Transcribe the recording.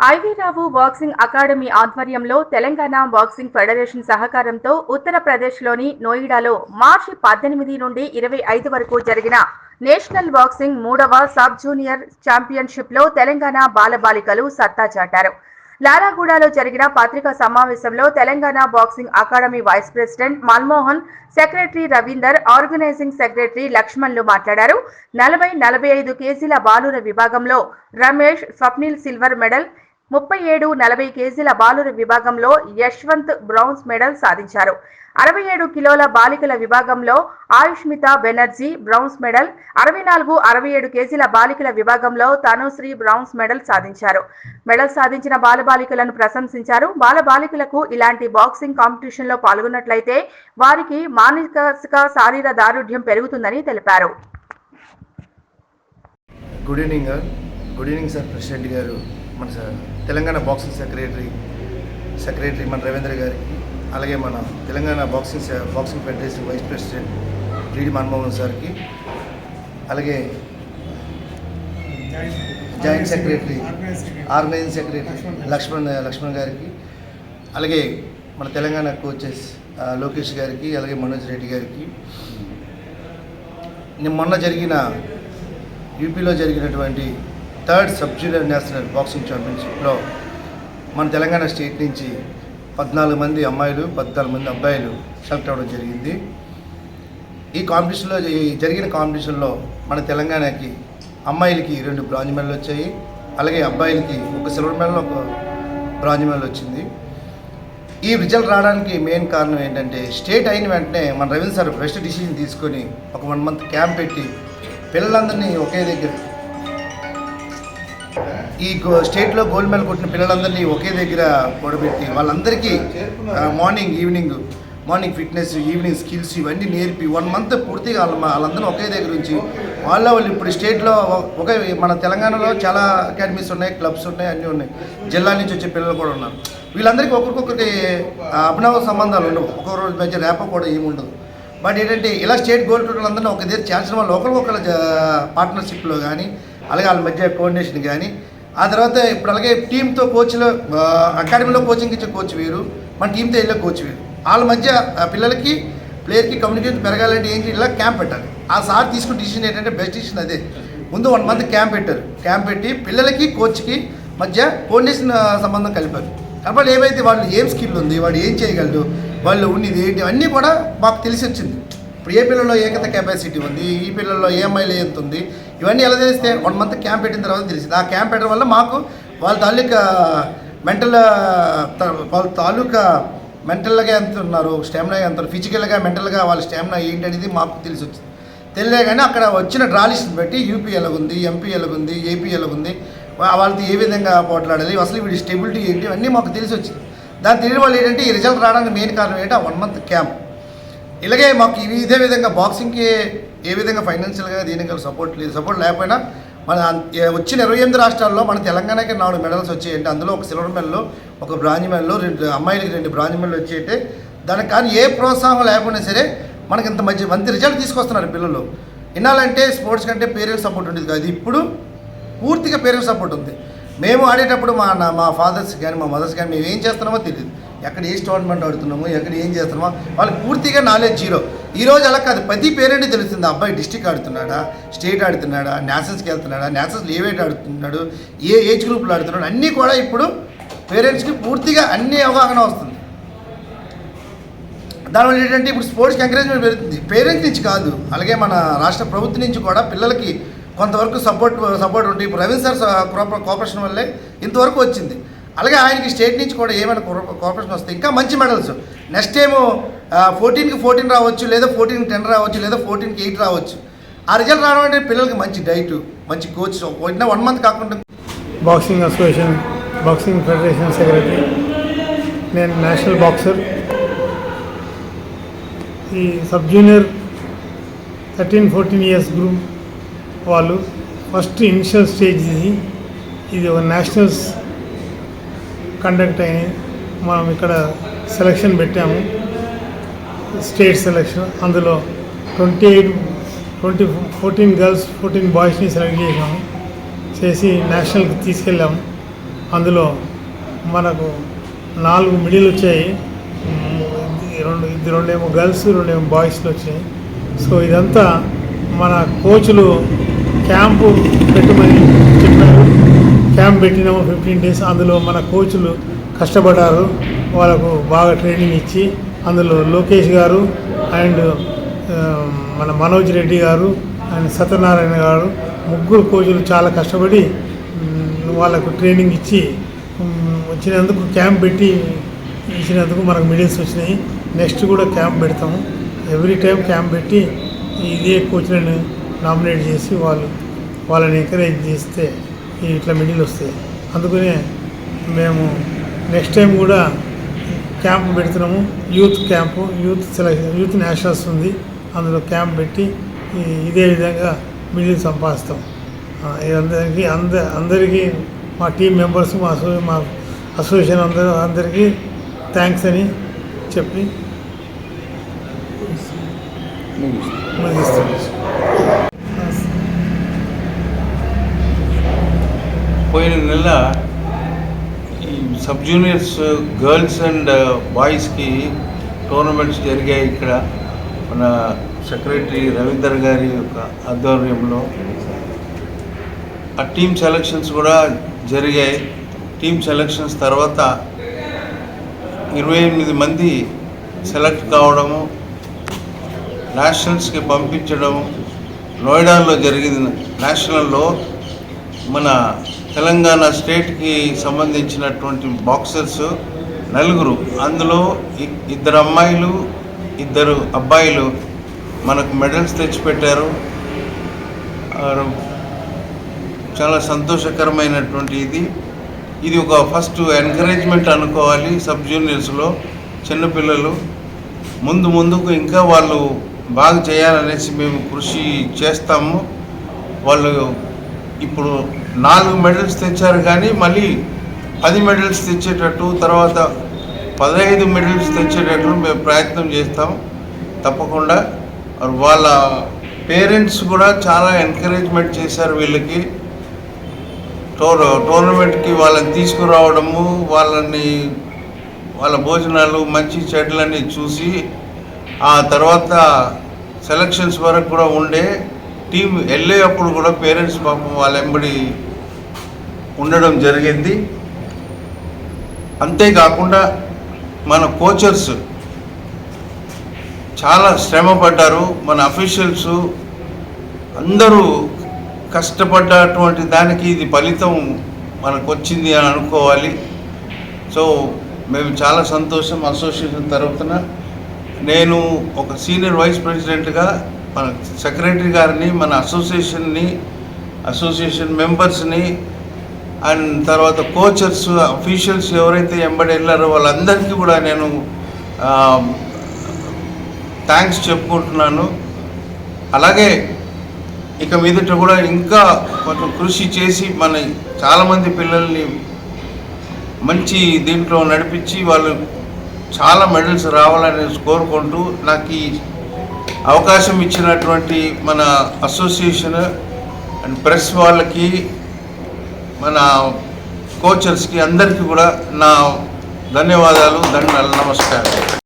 I V Rao boxing academy ఆధ్వర్యంలో Telangana boxing federation సహకారంతో ఉత్తరప్రదేశ్లోని నోయిడాలో మార్చి పద్దెనిమిది నుండి ఇరవై ఐదు వరకు జరిగిన నేషనల్ బాక్సింగ్ మూడవ సబ్ జూనియర్ ఛాంపియన్షిప్లో తెలంగాణ బాలబాలికలు సత్తా చాటారు. లారాగూడలో జరిగిన పత్రికా సమావేశంలో Telangana boxing academy vice president Manmohan secretary Ravinder organising secretary లక్ష్మణ్లు మాట్లాడారు. నలభై నలభై ఐదు కేజీల బాలుర విభాగంలో రమేష్ స్వప్నిల్ సిల్వర్ మెడల్ ముప్పై ఏడు నలభై కేజీల బాలుర విభాగంలో యశ్వంత్ బ్రౌన్స్ మెడల్ సాధించారు. అరవై ఏడు కిలోల బాలికల విభాగంలో ఆయుష్మిత బెనర్జీ బ్రౌన్స్ మెడల్ అరవై నాలుగు అరవై ఏడు కేజీల బాలికల విభాగంలో తనుశ్రీ బ్రౌన్స్ మెడల్ సాధించారు. మెడల్ సాధించిన బాలబాలికలను ప్రశంసించారు. బాలబాలికలకు ఇలాంటి బాక్సింగ్ కాంపిటీషన్లో పాల్గొన్నట్లయితే వారికి మానసిక శారీర దారుఢ్యం పెరుగుతుందని తెలిపారు. Good evening good evening sir president గారు మన sir. Telangana boxing secretary secretary మన రవీంద్ర గారికి అలాగే మన Telangana boxing boxing federation vice president T D Manmohan సార్కి అలాగే joint secretary organising secretary Lakshman Lakshman గారికి అలాగే మన తెలంగాణ కోచెస్ లోకేష్ గారికి అలాగే మనోజ్ రెడ్డి గారికి. మొన్న జరిగిన యూపీలో జరిగినటువంటి third sub junior national boxing ఛాంపియన్షిప్లో మన తెలంగాణ స్టేట్ నుంచి పద్నాలుగు మంది అమ్మాయిలు పద్నాలుగు మంది అబ్బాయిలు సెలెక్ట్ అవ్వడం జరిగింది. ఈ కాంపిటీషన్లో జరిగిన కాంపిటీషన్లో మన తెలంగాణకి అమ్మాయిలకి రెండు బ్రాంజ్ మెడల్ వచ్చాయి. అలాగే అబ్బాయిలకి ఒక సిల్వర్ మెడల్ ఒక బ్రాంజ్ మెడల్ వచ్చింది. ఈ రిజల్ట్ రావడానికి మెయిన్ కారణం ఏంటంటే స్టేట్ అయిన వెంటనే మన రవీంద్ర సార్ బెస్ట్ డిసిజన్ తీసుకొని ఒక వన్ మంత్ క్యాంప్ పెట్టి పిల్లలందరినీ ఒకే దగ్గర ఈ గో- స్టేట్లో గోల్డ్ మెడల్ కొట్టిన పిల్లలందరినీ ఒకే దగ్గర పొడబెట్టి వాళ్ళందరికీ morning evening morning fitness evening skills ఇవన్నీ నేర్పి వన్ మంత్ పూర్తిగా వాళ్ళ వాళ్ళందరూ ఒకే దగ్గర నుంచి వాళ్ళ వాళ్ళు ఇప్పుడు స్టేట్లో ఒకే మన తెలంగాణలో చాలా అకాడమీస్ ఉన్నాయి క్లబ్స్ ఉన్నాయి అన్నీ ఉన్నాయి. జిల్లా నుంచి వచ్చే పిల్లలు కూడా ఉన్నారు. వీళ్ళందరికీ ఒకరికొకరికి అభినవ సంబంధాలు ఉండవు. ఒక్కొక్కరి మధ్య రేప కూడా ఏముండదు బట్ ఏంటంటే ఇలా స్టేట్ గోల్డ్ వాళ్ళందరినీ ఒక దగ్గర చేర్చడం వల్ల ఒకరికొకరు పార్ట్నర్షిప్లో కానీ అలాగే వాళ్ళ మధ్య కోఆర్డినేషన్ కానీ ఆ తర్వాత ఇప్పుడు అలాగే టీంతో కోచ్లో అకాడమీలో కోచింగ్ ఇచ్చే కోచ్ వేరు మన టీంతో వెళ్ళే కోచ్ వేరు. వాళ్ళ మధ్య పిల్లలకి ప్లేయర్కి కమ్యూనికేషన్ పెరగాలంటే ఏంటి ఇలా క్యాంప్ పెట్టాలి. ఆ సార్ తీసుకున్న డిసిషన్ ఏంటంటే బెస్ట్ డిసిషన్ అదే. ముందు వన్ మంత్ క్యాంప్ పెట్టారు. క్యాంప్ పెట్టి పిల్లలకి కోచ్కి మధ్య కోఆర్డినేషన్ సంబంధం కలిపారు. కాబట్టి ఏమైతే వాళ్ళు ఏం స్కిల్ ఉంది వాడు ఏం చేయగలడు వాళ్ళు ఉన్నది ఏంటి అన్నీ కూడా మాకు తెలిసి వచ్చింది ఏ పిల్లల్లో ఏకత కెపాసిటీ ఉంది? ఈ పిల్లల్లో ఏ ఎంత ఉంది? ఇవన్నీ ఎలా తెలిస్తే వన్ మంత్ క్యాంప్ పెట్టిన తర్వాత తెలిసింది. ఆ క్యాంప్ పెట్టడం వల్ల మాకు వాళ్ళ తాలూకా మెంటల్ వాళ్ళ తాలూకా మెంటల్గా ఎంత ఉన్నారు స్టామినా ఎంత ఉన్నారు ఫిజికల్గా మెంటల్గా వాళ్ళ స్టామినా ఏంటి అనేది మాకు తెలిసి వచ్చింది. తెలియలే కానీ అక్కడ వచ్చిన డ్రాలిస్ట్ని బట్టి యూపీ ఎలాగుంది ఎంపీ ఎలాగుంది ఏపీ ఎలాగుంది వాళ్ళతో ఏ విధంగా పోట్లాడాలి అసలు వీడి స్టెబిలిటీ ఏంటి అన్నీ మాకు తెలిసి వచ్చింది. దాని తెలియని వాళ్ళు ఏంటంటే ఈ రిజల్ట్ రావడానికి మెయిన్ కారణం ఏంటి ఆ వన్ మంత్ క్యాంప్ ఇలాగే మాకు ఇవి ఇదే విధంగా బాక్సింగ్కి ఏ విధంగా ఫైనాన్షియల్గా దీనికి సపోర్ట్ లేదు. సపోర్ట్ లేకపోయినా మన వచ్చిన ఇరవై ఎనిమిది రాష్ట్రాల్లో మన తెలంగాణకి నాలుగు మెడల్స్ వచ్చాయంటే అందులో ఒక సిల్వర్ మెడల్ ఒక బ్రాంజ్ మెడల్ రెండు అమ్మాయిలకి రెండు బ్రాంజ్ మెడల్ వచ్చాయంటే దానికి కానీ ఏ ప్రోత్సాహం లేకపోయినా సరే మనకి ఇంత మంచి మంచి రిజల్ట్ తీసుకొస్తున్నారు పిల్లలు. వినాలంటే స్పోర్ట్స్ కంటే పేరెంట్స్ సపోర్ట్ ఉండేది కాదు. ఇప్పుడు పూర్తిగా పేరెంట్స్ సపోర్ట్ ఉంది. మేము ఆడేటప్పుడు మా నా- మా ఫాదర్స్ కానీ మా మదర్స్ కానీ మేము ఏం చేస్తున్నామో తెలియదు ఎక్కడ ఏ టోర్నమెంట్ ఆడుతున్నామో ఎక్కడ ఏం చేస్తున్నామో వాళ్ళకి పూర్తిగా నాలెడ్జ్ జీరో ఈ రోజు అలా కాదు ప్రతి పేరెంట్ తెలుస్తుంది ఆ అబ్బాయి డిస్టిక్ ఆడుతున్నాడా స్టేట్ ఆడుతున్నాడా నేషనల్స్కి వెళ్తున్నాడా నేషనల్స్ ఏ ఆడుతున్నాడు ఏ ఏజ్ గ్రూప్లో ఆడుతున్నాడు అన్నీ కూడా ఇప్పుడు పేరెంట్స్కి పూర్తిగా అన్ని అవగాహన వస్తుంది. దానివల్ల ఏంటంటే ఇప్పుడు స్పోర్ట్స్కి ఎంకరేజ్మెంట్ పెరుగుతుంది. పేరెంట్స్ నుంచి కాదు అలాగే మన రాష్ట్ర ప్రభుత్వం నుంచి కూడా పిల్లలకి కొంతవరకు సపోర్ట్ సపోర్ట్ ఉంటుంది ఇప్పుడు రవీంద్ర సార్ కోఆపరేషన్ వల్లే ఇంతవరకు వచ్చింది. అలాగే ఆయనకి స్టేట్ నుంచి కూడా ఏమైనా కోఆప- కోఆపరేషన్ వస్తే ఇంకా మంచి మెడల్స్. నెక్స్ట్ ఏమో ఫోర్టీన్కి ఫోర్టీన్ రావచ్చు లేదా ఫోర్టీన్కి టెన్ రావచ్చు లేదా ఫోర్టీన్కి ఎయిట్ రావచ్చు. ఆ రిజల్ట్ రావడం అంటే పిల్లలకి మంచి డైట్ మంచి కోచ్ వన్ మంత్ కాకుండా boxing association boxing federation secretary నేను నేషనల్ బాక్సర్ ఈ sub junior thirteen fourteen years group వాళ్ళు ఫస్ట్ ఇనిషియల్ స్టేజ్ ఇది ఇది ఒక నేషనల్స్ కండక్ట్ అయ్యి మనం ఇక్కడ సెలక్షన్ పెట్టాము. స్టేట్ సెలక్షన్ అందులో twenty eight twenty fourteen girls fourteen బాయ్స్ని select చేసాము చేసి నేషనల్కి తీసుకెళ్ళాము. అందులో మనకు నాలుగు మిడిల్ వచ్చాయి. రెండు ఇది రెండేమో గర్ల్స్ రెండేమో బాయ్స్లు వచ్చాయి. సో ఇదంతా మన కోచ్లు క్యాంపు పెట్టమని చెప్పారు. క్యాంప్ పెట్టినాము ఫిఫ్టీన్ డేస్. అందులో మన కోచ్లు కష్టపడ్డారు. వాళ్ళకు బాగా ట్రైనింగ్ ఇచ్చి అందులో లోకేష్ గారు అండ్ మన మనోజ్ రెడ్డి గారు అండ్ సత్యనారాయణ గారు ముగ్గురు కోచ్లు చాలా కష్టపడి వాళ్ళకు ట్రైనింగ్ ఇచ్చి వచ్చినందుకు క్యాంప్ పెట్టి ఇచ్చినందుకు మనకు మెడల్స్ వచ్చినాయి. నెక్స్ట్ కూడా క్యాంప్ పెడతాము. ఎవ్రీ టైం క్యాంప్ పెట్టి ఇదే కోచ్లను నామినేట్ చేసి వాళ్ళు వాళ్ళని ఎంకరేజ్ చేస్తే ఇట్లా మెడల్ వస్తాయి అందుకనే మేము నెక్స్ట్ టైం కూడా క్యాంప్ పెడుతున్నాము. Youth camp youth selection youth nationals ఉంది. అందులో క్యాంప్ పెట్టి ఇదే విధంగా మిడిల్ సంపాదిస్తాం. అందరికీ అంద అందరికీ మా టీం మెంబర్స్ మా అసో మా అసోసియేషన్ అందరూ అందరికీ థ్యాంక్స్ అని చెప్పి ముగిస్తాం. పోయిన నెల ఈ sub juniors girls and uh, బాయ్స్కి టోర్నమెంట్స్ జరిగాయి ఇక్కడ. మన సెక్రటరీ రవీందర్ గారి యొక్క ఆధ్వర్యంలో. ఆ టీమ్ సెలక్షన్స్ కూడా జరిగాయి. టీమ్ సెలక్షన్స్ తర్వాత ఇరవై ఎనిమిది మంది సెలెక్ట్ కావడము నేషనల్స్కి పంపించడం నోయిడాలో జరిగింది. నేషనల్లో మన తెలంగాణ స్టేట్కి సంబంధించినటువంటి బాక్సర్స్ నలుగురు. అందులో ఇ- ఇద్దరు అమ్మాయిలు ఇద్దరు అబ్బాయిలు మనకు మెడల్స్ తెచ్చిపెట్టారు. చాలా సంతోషకరమైనటువంటి ఇది. ఇది ఒక ఫస్ట్ ఎంకరేజ్మెంట్ అనుకోవాలి సబ్ జూనియర్స్లో చిన్నపిల్లలు ముందు ముందుకు ఇంకా వాళ్ళు బాగా చేయాలనేసి మేము కృషి చేస్తాము. వాళ్ళు ఇప్పుడు నాలుగు మెడల్స్ తెచ్చారు కానీ మళ్ళీ పది మెడల్స్ తెచ్చేటట్టు తర్వాత పదహైదు మెడల్స్ తెచ్చేటట్లు మేము ప్రయత్నం చేస్తాం. తప్పకుండా. వాళ్ళ పేరెంట్స్ కూడా చాలా ఎంకరేజ్మెంట్ చేశారు వీళ్ళకి. టోర్ టోర్నమెంట్కి వాళ్ళని తీసుకురావడము వాళ్ళని వాళ్ళ భోజనాలు మంచి చెడ్లన్నీ చూసి ఆ తర్వాత సెలక్షన్స్ వరకు కూడా ఉండే టీం వెళ్ళేటప్పుడు కూడా పేరెంట్స్ పాపం వాళ్ళ వెంబడి ఉండడం జరిగింది. అంతేకాకుండా మన కోచర్స్ చాలా శ్రమ పడ్డారు మన అఫీషియల్స్ అందరూ కష్టపడ్డటువంటి దానికి ఇది ఫలితం మనకు వచ్చింది అని అనుకోవాలి. సో మేము చాలా సంతోషం అసోసియేషన్ తరఫున నేను ఒక సీనియర్ వైస్ ప్రెసిడెంట్గా మన సెక్రటరీ గారిని మన అసోసియేషన్ని అసోసియేషన్ మెంబర్స్ని అండ్ తర్వాత కోచర్స్ అఫీషియల్స్ ఎవరైతే ఎంబడి వెళ్ళారో వాళ్ళందరికీ కూడా నేను థ్యాంక్స్ చెప్పుకుంటున్నాను. అలాగే ఇక మీదట కూడా ఇంకా కొంచెం కృషి చేసి మన చాలామంది పిల్లల్ని మంచి దీంట్లో నడిపించి వాళ్ళు చాలా మెడల్స్ రావాలని కోరుకుంటూ నాకు ఈ అవకాశం ఇచ్చినటువంటి మన అసోసియేషన్ అండ్ ప్రెస్ వాళ్ళకి మన కోచర్స్కి అందరికీ కూడా నా ధన్యవాదాలు దండాలు నమస్కారం